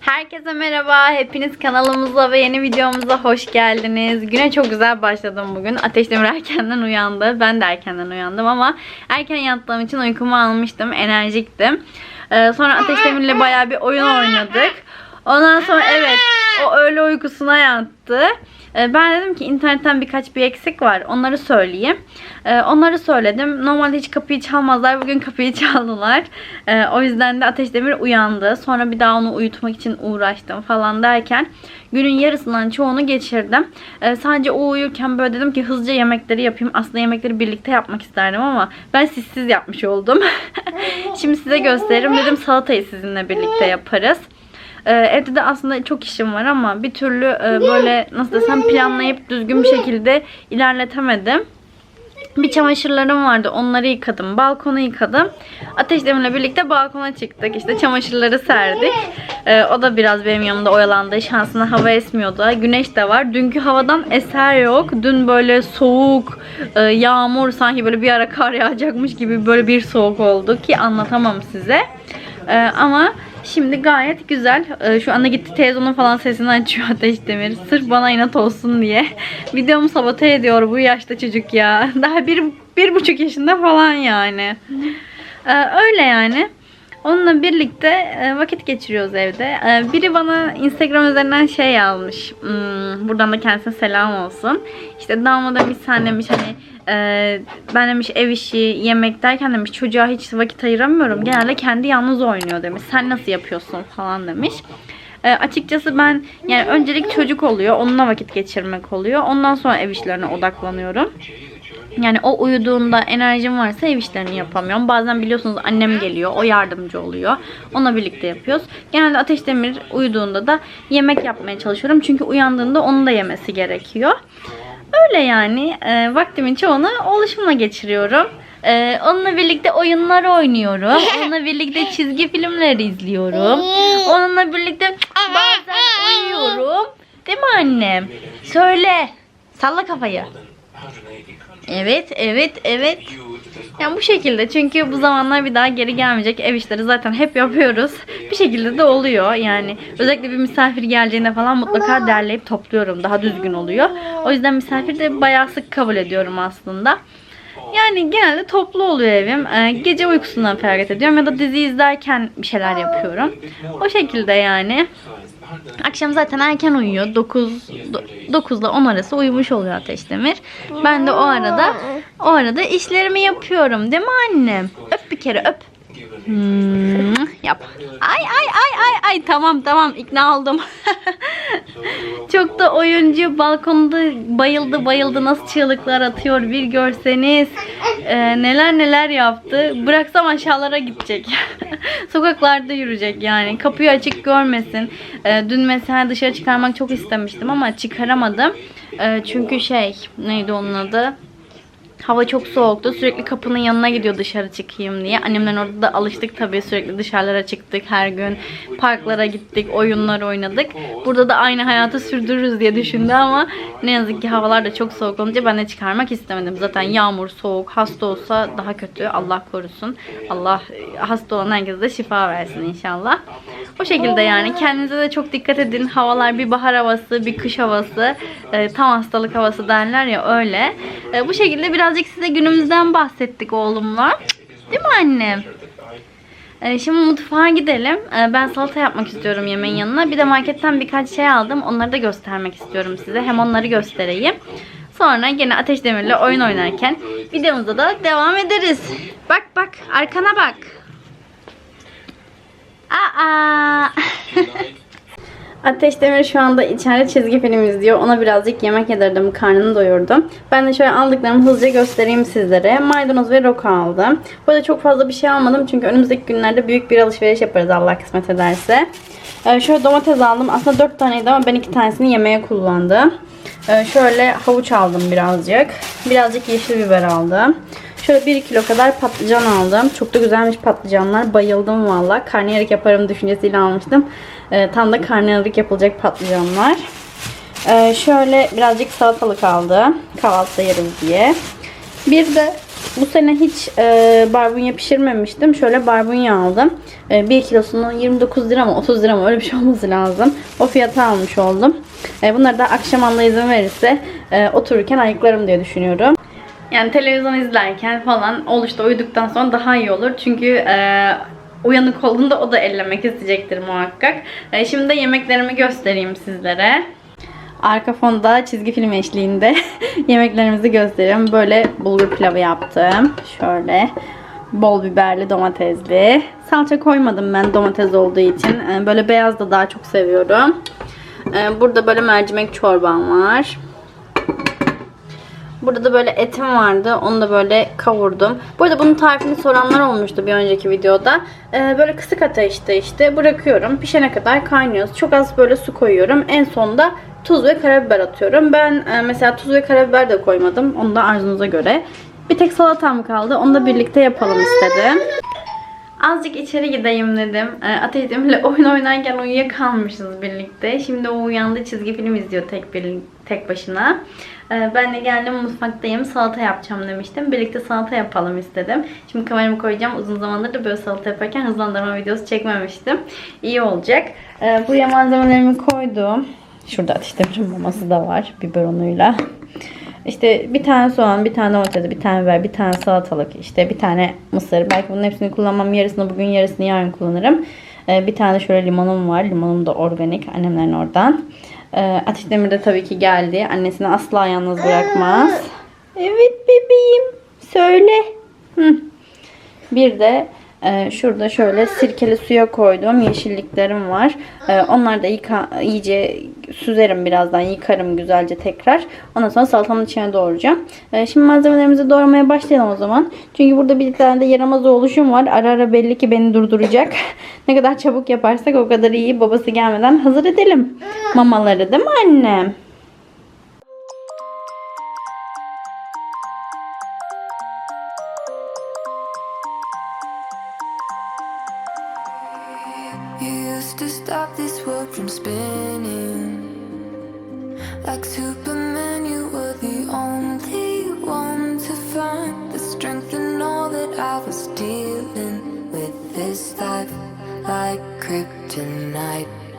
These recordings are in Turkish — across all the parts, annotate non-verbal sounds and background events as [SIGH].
Herkese merhaba. Hepiniz kanalımıza ve yeni videomuza hoş geldiniz. Güne çok güzel başladım bugün. Ateş Demir erkenden uyandı. Ben de erkenden uyandım ama erken yattığım için uykumu almıştım. Enerjiktim. Ee, sonra Ateş Demir'le bayağı bir oyun oynadık. Ondan sonra evet o öğle uykusuna yattı. Ee, Ben dedim ki internetten birkaç bir eksik var. Onları söyleyeyim. Ee, Onları söyledim. Normalde hiç kapıyı çalmazlar. Bugün kapıyı [LAUGHS] çaldılar. Ee, O yüzden de Ateş Demir uyandı. Sonra bir daha onu uyutmak için uğraştım falan derken günün yarısından çoğunu geçirdim. Sadece o uyurken böyle dedim ki hızlıca yemekleri yapayım. Aslında yemekleri birlikte yapmak isterdim ama ben sizsiz yapmış oldum. [LAUGHS] Şimdi size gösteririm. Dedim salatayı sizinle birlikte yaparız. Ee, evde de aslında çok işim var ama bir türlü e, böyle nasıl desem planlayıp düzgün bir şekilde ilerletemedim. Bir çamaşırlarım vardı. Onları yıkadım. Balkonu yıkadım. Ateş Demir'le birlikte balkona çıktık. İşte çamaşırları serdik. Ee, o da biraz benim yanımda oyalandı. Şansına hava esmiyordu. Güneş de var. Dünkü havadan eser yok. Dün böyle soğuk, e, yağmur sanki böyle bir ara kar yağacakmış gibi böyle bir soğuk oldu ki anlatamam size. Ee, ama şimdi gayet güzel. Ee, şu anda gitti televizyonun falan sesini açıyor Ateş Demir. Sırf bana inat olsun diye. [LAUGHS] Videomu sabote ediyor bu yaşta çocuk ya. [LAUGHS] Daha bir, bir buçuk yaşında falan yani. Ee, öyle yani. Onunla birlikte e, vakit geçiriyoruz evde. Ee, biri bana Instagram üzerinden şey yazmış. Hmm, buradan da kendisine selam olsun. İşte Damla demiş sen demiş hani e, ben demiş ev işi, yemek derken demiş çocuğa hiç vakit ayıramıyorum. Genelde kendi yalnız oynuyor demiş. Sen nasıl yapıyorsun falan demiş. E, açıkçası ben yani öncelik çocuk oluyor. Onunla vakit geçirmek oluyor. Ondan sonra ev işlerine odaklanıyorum. Yani o uyuduğunda enerjim varsa ev işlerini yapamıyorum. Bazen biliyorsunuz annem geliyor. O yardımcı oluyor. Onunla birlikte yapıyoruz. Genelde Ateş Demir uyuduğunda da yemek yapmaya çalışıyorum. Çünkü uyandığında onun da yemesi gerekiyor. Öyle yani. E, vaktimin çoğunu oluşumla geçiriyorum. E, onunla birlikte oyunlar oynuyorum. [LAUGHS] Onunla birlikte çizgi filmler izliyorum. Onunla birlikte bazen uyuyorum. Değil mi annem? Söyle. Salla kafayı. Evet, evet, evet. Yani bu şekilde çünkü bu zamanlar bir daha geri gelmeyecek. Ev işleri zaten hep yapıyoruz. Bir şekilde de oluyor. Yani özellikle bir misafir geleceğinde falan mutlaka derleyip topluyorum. Daha düzgün oluyor. O yüzden misafir de bayağı sık kabul ediyorum aslında. Yani genelde toplu oluyor evim. Ee, gece uykusundan feragat ediyorum ya da dizi izlerken bir şeyler yapıyorum. O şekilde yani. Akşam zaten erken uyuyor. 9 9 ile 10 arası uyumuş oluyor Ateş Demir. Ben de o arada o arada işlerimi yapıyorum. Değil mi annem? Öp bir kere öp. Hmm, yap. Ay ay ay ay ay tamam tamam ikna oldum. [LAUGHS] Çok da oyuncu balkonda bayıldı bayıldı nasıl çığlıklar atıyor bir görseniz. Ee, neler neler yaptı. Bıraksam aşağılara gidecek. [LAUGHS] Sokaklarda yürüyecek yani. Kapıyı açık görmesin. Ee, dün mesela dışarı çıkarmak çok istemiştim ama çıkaramadım. Ee, çünkü şey neydi onun adı? Hava çok soğuktu. Sürekli kapının yanına gidiyor dışarı çıkayım diye. Annemden orada da alıştık tabii. Sürekli dışarılara çıktık her gün. Parklara gittik, oyunlar oynadık. Burada da aynı hayatı sürdürürüz diye düşündü ama ne yazık ki havalar da çok soğuk olunca ben de çıkarmak istemedim. Zaten yağmur, soğuk, hasta olsa daha kötü. Allah korusun. Allah hasta olan herkese de şifa versin inşallah. O şekilde yani. Kendinize de çok dikkat edin. Havalar bir bahar havası, bir kış havası, e, tam hastalık havası derler ya öyle. E, bu şekilde birazcık size günümüzden bahsettik oğlumla. Değil mi annem? E, şimdi mutfağa gidelim. Ben salata yapmak istiyorum yemeğin yanına. Bir de marketten birkaç şey aldım. Onları da göstermek istiyorum size. Hem onları göstereyim. Sonra yine Ateş Demir'le oyun oynarken videomuza da devam ederiz. Bak bak arkana bak. Aa. [LAUGHS] Ateş Demir şu anda içeride çizgi film izliyor. Ona birazcık yemek yedirdim. Karnını doyurdum. Ben de şöyle aldıklarımı hızlıca göstereyim sizlere. Maydanoz ve roka aldım. Bu arada çok fazla bir şey almadım. Çünkü önümüzdeki günlerde büyük bir alışveriş yaparız Allah kısmet ederse. Ee, şöyle domates aldım. Aslında 4 taneydi ama ben 2 tanesini yemeğe kullandım. Ee, şöyle havuç aldım birazcık. Birazcık yeşil biber aldım. Şöyle 1 kilo kadar patlıcan aldım. Çok da güzelmiş patlıcanlar. Bayıldım valla. Karnıyarık yaparım düşüncesiyle almıştım. Ee, tam da karnıyarık yapılacak patlıcanlar. Ee, şöyle birazcık salatalık aldım. Kahvaltıda yeriz diye. Bir de Bu sene hiç e, barbunya pişirmemiştim. Şöyle barbunya aldım. E, 1 kilosunu 29 lira mı 30 lira mı öyle bir şey olması lazım. O fiyata almış oldum. E, bunları da akşam Allah izin verirse e, otururken ayıklarım diye düşünüyorum. Yani televizyon izlerken falan oluşta uyuduktan sonra daha iyi olur. Çünkü e, uyanık olduğunda o da ellemek isteyecektir muhakkak. E, şimdi de yemeklerimi göstereyim sizlere. Arka fonda çizgi film eşliğinde [LAUGHS] yemeklerimizi gösteriyorum. Böyle bulgur pilavı yaptım. Şöyle bol biberli domatesli. Salça koymadım ben domates olduğu için. E, Böyle beyaz da daha çok seviyorum. E, Burada böyle mercimek çorbam var. Burada da böyle etim vardı. Onu da böyle kavurdum. Bu arada bunun tarifini soranlar olmuştu bir önceki videoda. Ee, böyle kısık ateşte işte bırakıyorum. Pişene kadar kaynıyor. Çok az böyle su koyuyorum. En sonda tuz ve karabiber atıyorum. Ben e, mesela tuz ve karabiber de koymadım. Onu da arzunuza göre. Bir tek salatam kaldı. Onu da birlikte yapalım istedim. Azıcık içeri gideyim dedim. E, Ateş Demir'le oyun oynarken uyuyakalmışız birlikte. Şimdi o uyandı çizgi film izliyor tek bir, tek başına. E, ben de geldim mutfaktayım. Salata yapacağım demiştim. Birlikte salata yapalım istedim. Şimdi kameramı koyacağım. Uzun zamandır da böyle salata yaparken hızlandırma videosu çekmemiştim. İyi olacak. E, buraya malzemelerimi koydum. Şurada Ateş Demir'in maması da var. Biberonuyla. İşte bir tane soğan, bir tane domates, bir tane biber, bir tane salatalık, işte bir tane mısır. Belki bunun hepsini kullanmam. Yarısını bugün, yarısını yarın kullanırım. Ee, bir tane şöyle limonum var. Limonum da organik. Annemlerin oradan. Ee, Ateş Demir de tabii ki geldi. Annesini asla yalnız bırakmaz. Evet bebeğim. Söyle. Hı. Bir de e, şurada şöyle sirkeli suya koyduğum yeşilliklerim var. E, onları da yıka, iyice süzerim birazdan. Yıkarım güzelce tekrar. Ondan sonra salatamın içine doğrayacağım. E, şimdi malzemelerimizi doğramaya başlayalım o zaman. Çünkü burada bir tane de yaramaz oluşum var. Ara ara belli ki beni durduracak. [LAUGHS] ne kadar çabuk yaparsak o kadar iyi. Babası gelmeden hazır edelim. Mamaları değil mi annem? Like kryptonite.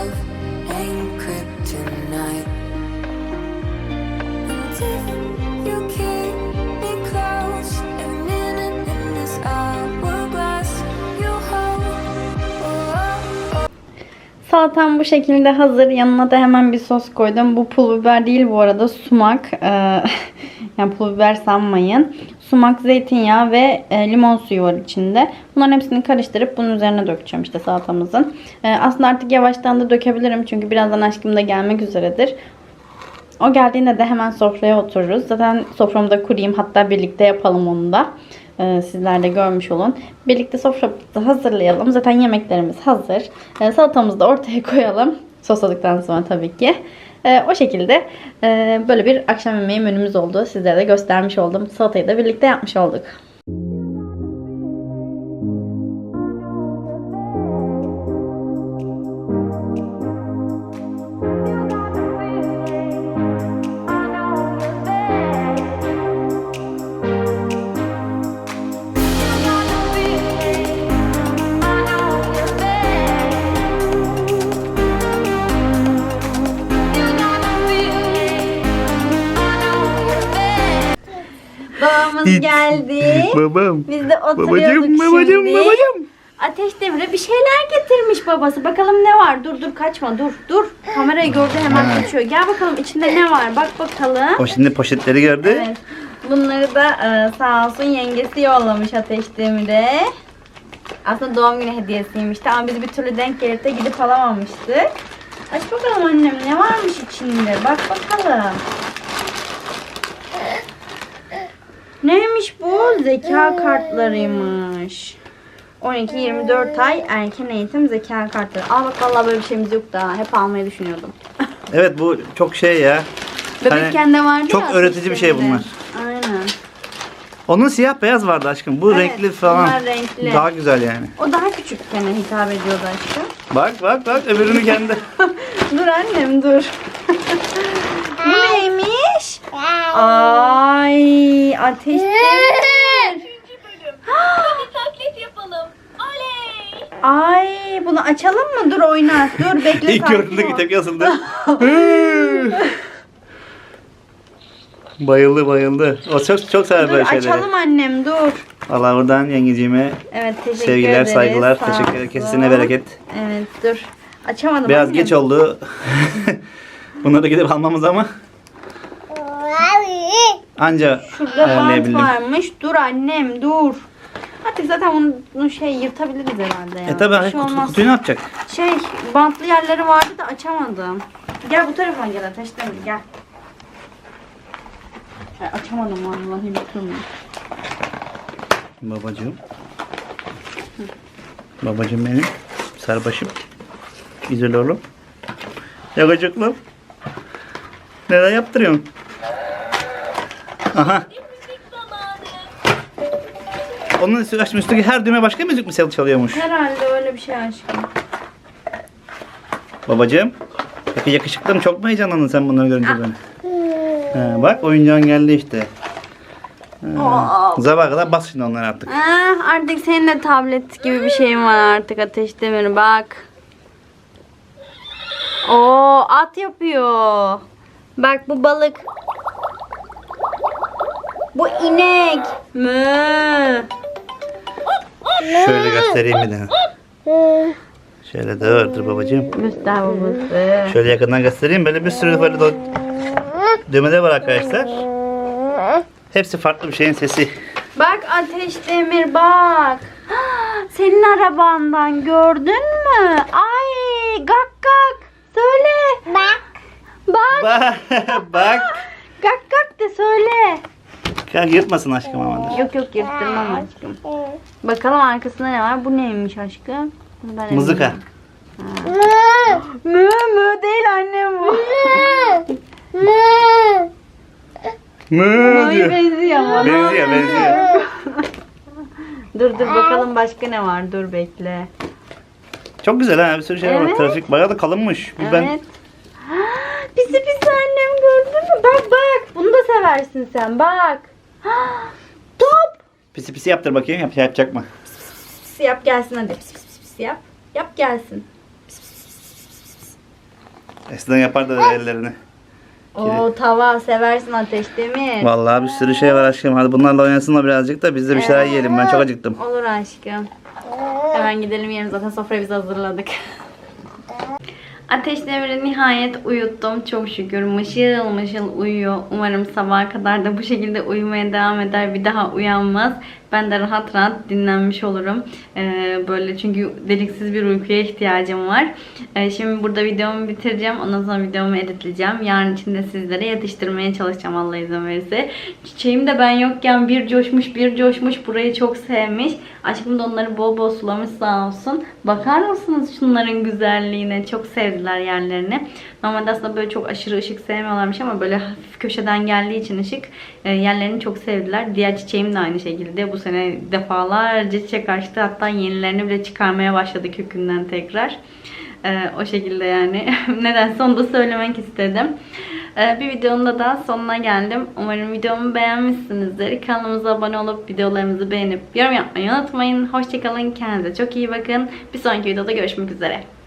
Love. Oh, oh, oh. Salatam bu şekilde hazır. Yanına da hemen bir sos koydum. Bu pul biber değil bu arada sumak. Ee, [LAUGHS] yani pul biber sanmayın. Sumak, zeytinyağı ve e, limon suyu var içinde. Bunların hepsini karıştırıp bunun üzerine dökeceğim işte salatamızın. Ee, aslında artık yavaştan da dökebilirim. Çünkü birazdan aşkım da gelmek üzeredir. O geldiğinde de hemen sofraya otururuz. Zaten soframda kurayım. Hatta birlikte yapalım onu da. Ee, sizler de görmüş olun. Birlikte soframızı hazırlayalım. Zaten yemeklerimiz hazır. Ee, salatamızı da ortaya koyalım. Sosladıktan sonra tabii ki. Ee, o şekilde e, böyle bir akşam yemeği menümüz oldu. Sizlere de göstermiş oldum. Salatayı da birlikte yapmış olduk. Geldi. Babam. Biz de oturuyorduk Babacım, babacım, şimdi. babacım. Ateş Demir'e bir şeyler getirmiş babası. Bakalım ne var? Dur dur kaçma dur dur. Kamerayı gördü hemen kaçıyor. Gel bakalım içinde ne var? Bak bakalım. O şimdi poşetleri gördü. Evet. Bunları da e, sağ olsun yengesi yollamış Ateş Demir'e. Aslında doğum günü hediyesiymiş. Ama biz bir türlü denk gelip de gidip alamamıştık. Aç bakalım annem ne varmış içinde. Bak bakalım. Neymiş bu? Zeka kartlarıymış. 12-24 ay erken eğitim zeka kartları. Aa bak vallahi böyle bir şeyimiz yok daha. Hep almayı düşünüyordum. [LAUGHS] Evet bu çok şey ya. Bebekken de vardı çok ya öğretici bir şey bunlar. Aynen. Onun siyah beyaz vardı aşkım. Bu Evet, renkli falan. bunlar renkli. Daha güzel yani. O daha küçükken hitap ediyordu aşkım. Bak bak bak öbürünü kendi. [LAUGHS] dur annem dur. [LAUGHS] Bu neymiş? Ay ateş demir. [GASPS] taklit yapalım. Oley! Ay bunu açalım mı? Dur oyna. Dur bekle. İlk ol. tepki asıldı. bayıldı bayıldı. O çok çok sever Dur böyle şeyleri. açalım annem dur. Allah buradan yengeciğime Evet teşekkür sevgiler ederiz. saygılar. Sağ Teşekkür ederim. Kesesine bereket. Evet dur. Açamadım Biraz annem. geç oldu. [LAUGHS] Bunları gidip almamız ama anca Şurada bant ayarlayabildim. varmış. Dur annem dur. Artık zaten bunu şey yırtabiliriz herhalde ya. E tabi Bir şey kutu, olmaz. kutuyu ne yapacak? Şey bantlı yerleri vardı da açamadım. Gel bu tarafa gel Ateş Demir gel. Ay, açamadım vallahi türlü. Babacığım. Babacığım benim. Sarbaşım. Güzel oğlum. Yakacıklım. Neler yaptırıyorsun? Aha. Onun üstü, aşkım üstteki her düğme başka müzik mi çalıyormuş? Herhalde öyle bir şey aşkım. Babacığım. Peki yakışıklı mı? Çok mu heyecanlandın sen bunları görünce böyle? Ha, bak oyuncağın geldi işte. Ha. Sabaha kadar bas şimdi onları artık. Ah, artık senin de tablet gibi bir şeyin var artık Ateş Demir bak. Oo at yapıyor. Bak bu balık. Bu inek. Mü. Şöyle göstereyim bir de. Şöyle dur dur babacığım. Göster babası. Şöyle yakından göstereyim. Böyle bir sürü böyle düğmeler var arkadaşlar. Hepsi farklı bir şeyin sesi. Bak Ateş Demir bak. Senin arabandan gördün mü? Ay gak gak. Söyle. Bak. Bak. Bak [LAUGHS] bak. Gak gak de söyle. Kalk yırtmasın aşkım aman. Yok yok yırttırmam aşkım. Bakalım arkasında ne var? Bu neymiş aşkım? Bunu ben Mızıka. eminim. Mü mü değil annem bu. Mı [LAUGHS] Mü'ye diyor. benziyor ama. Benziyor benziyor. [LAUGHS] Dur dur bakalım başka ne var? Dur bekle. Çok güzel ha bir sürü şey var. Evet. Trafik bayağı da kalınmış. Bir Ben Evet. [GASPS] Pisi pisi annem gördün mü? Bak bak. Bunu da seversin sen. Bak. Top. pisi pisi yaptır bakayım. Yap, yapacak mı? Pisi yap gelsin hadi. Pis pis pis pis yap. Yap gelsin. Eskiden yapardı öyle ellerini. Oo tava seversin ateş değil mi? Vallahi bir sürü şey var aşkım. Hadi bunlarla oynasın da birazcık da biz de bir şeyler yiyelim. Ben çok acıktım. Olur aşkım. Hemen gidelim yiyelim zaten sofrayı biz hazırladık. Ateş Demir'i nihayet uyuttum. Çok şükür mışıl mışıl uyuyor. Umarım sabaha kadar da bu şekilde uyumaya devam eder. Bir daha uyanmaz. Ben de rahat rahat dinlenmiş olurum. Ee, böyle çünkü deliksiz bir uykuya ihtiyacım var. Ee, şimdi burada videomu bitireceğim. Ondan sonra videomu editleyeceğim. Yarın için de sizlere yetiştirmeye çalışacağım Allah izin verirse. Çiçeğim de ben yokken bir coşmuş bir coşmuş. Burayı çok sevmiş. Aşkım da onları bol bol sulamış sağ olsun. Bakar mısınız şunların güzelliğine? Çok sevdiler yerlerini. Normalde aslında böyle çok aşırı ışık sevmiyorlarmış ama böyle hafif köşeden geldiği için ışık e, yerlerini çok sevdiler. Diğer çiçeğim de aynı şekilde. Bu sene defalarca çiçek açtı. Hatta yenilerini bile çıkarmaya başladı kökünden tekrar. E, o şekilde yani. [LAUGHS] Nedense onu da söylemek istedim. E, bir videonun da daha sonuna geldim. Umarım videomu beğenmişsinizdir. Kanalımıza abone olup videolarımızı beğenip yorum yapmayı unutmayın. Hoşçakalın. Kendinize çok iyi bakın. Bir sonraki videoda görüşmek üzere.